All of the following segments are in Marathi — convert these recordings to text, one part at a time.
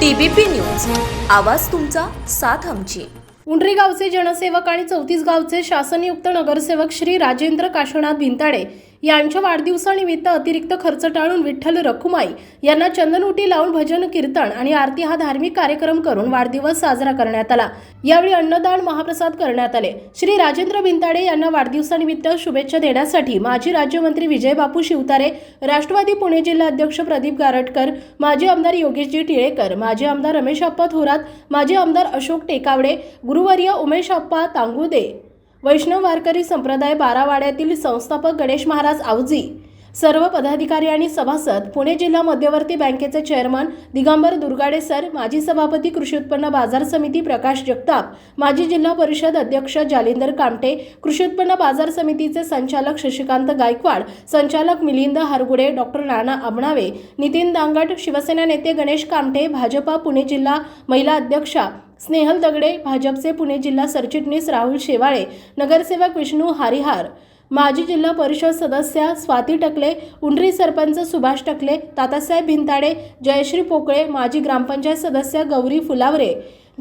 TBP news. आवाज तुमचा साथ आमची. उंडरी गावचे जनसेवक आणि चौतीस गावचे शासनयुक्त नगरसेवक श्री राजेंद्र काशनाथ भिंताडे यांच्या वाढदिवसानिमित्त अतिरिक्त खर्च टाळून विठ्ठल रखुमाई यांना चंदनउटी लावून भजन कीर्तन आणि आरती हा धार्मिक कार्यक्रम करून वाढदिवस साजरा करण्यात आला. यावेळी अन्नदान महाप्रसाद करण्यात आले. श्री राजेंद्र भिंताडे यांना वाढदिवसानिमित्त शुभेच्छा देण्यासाठी माजी राज्यमंत्री विजय बापू शिवतारे राष्ट्रवादी पुणे जिल्हा अध्यक्ष प्रदीप गारटकर माजी आमदार योगेशजी टिळेकर माजी आमदार रमेश अप्पा थोरात माजी आमदार अशोक टेकावडे गुरुवर्य उमेश अप्पा तांगुदे वैष्णव वारकरी संप्रदाय बारावाड्यातील संस्थापक गणेश महाराज आवजी सर्व पदाधिकारी आणि सभासद पुणे जिल्हा मध्यवर्ती बँकेचे चेअरमन दिगंबर दुर्गाडे सर माजी सभापती कृषी उत्पन्न बाजार समिती प्रकाश जगताप माजी जिल्हा परिषद अध्यक्ष जालिंदर कामटे कृषी उत्पन्न बाजार समितीचे संचालक शशिकांत गायकवाड संचालक मिलिंद हरगुडे डॉक्टर नाना अबणावे नितीन दांगट शिवसेना नेते गणेश कामटे भाजपा पुणे जिल्हा महिला अध्यक्षा स्नेहल दगडे भाजपचे पुणे जिल्हा सरचिटणीस राहुल शेवाळे नगरसेवक विष्णू हारिहार माजी जिल्हा परिषद सदस्या स्वाती टकले उंडरी सरपंच सुभाष टकले तातासाहेब भिंताडे जयश्री पोकळे माजी ग्रामपंचायत सदस्य गौरी फुलावरे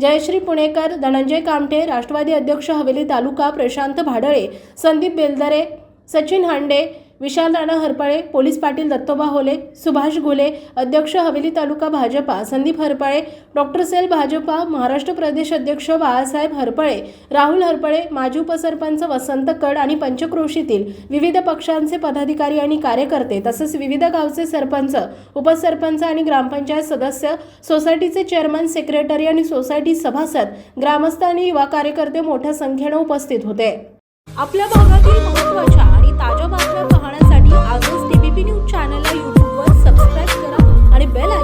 जयश्री पुणेकर धनंजय कामटे राष्ट्रवादी अध्यक्ष हवेली तालुका प्रशांत भाडळे संदीप बेलदरे सचिन हांडे विशाल राणा हरपळे पोलीस पाटील दत्तोबा होले सुभाष घुले अध्यक्ष हवेली तालुका भाजपा संदीप हरपळे डॉक्टर सेल भाजपा महाराष्ट्र प्रदेश अध्यक्ष बाळासाहेब हरपळे राहुल हरपळे माजी उपसरपंच वसंत कड आणि पंचक्रोशीतील विविध पक्षांचे पदाधिकारी आणि कार्यकर्ते तसेच विविध गावचे सरपंच उपसरपंच आणि ग्रामपंचायत सदस्य सोसायटीचे चेअरमन सेक्रेटरी आणि सोसायटी सभासद ग्रामस्थ आणि युवा कार्यकर्ते मोठ्या संख्येने उपस्थित होते. आपल्या भागातील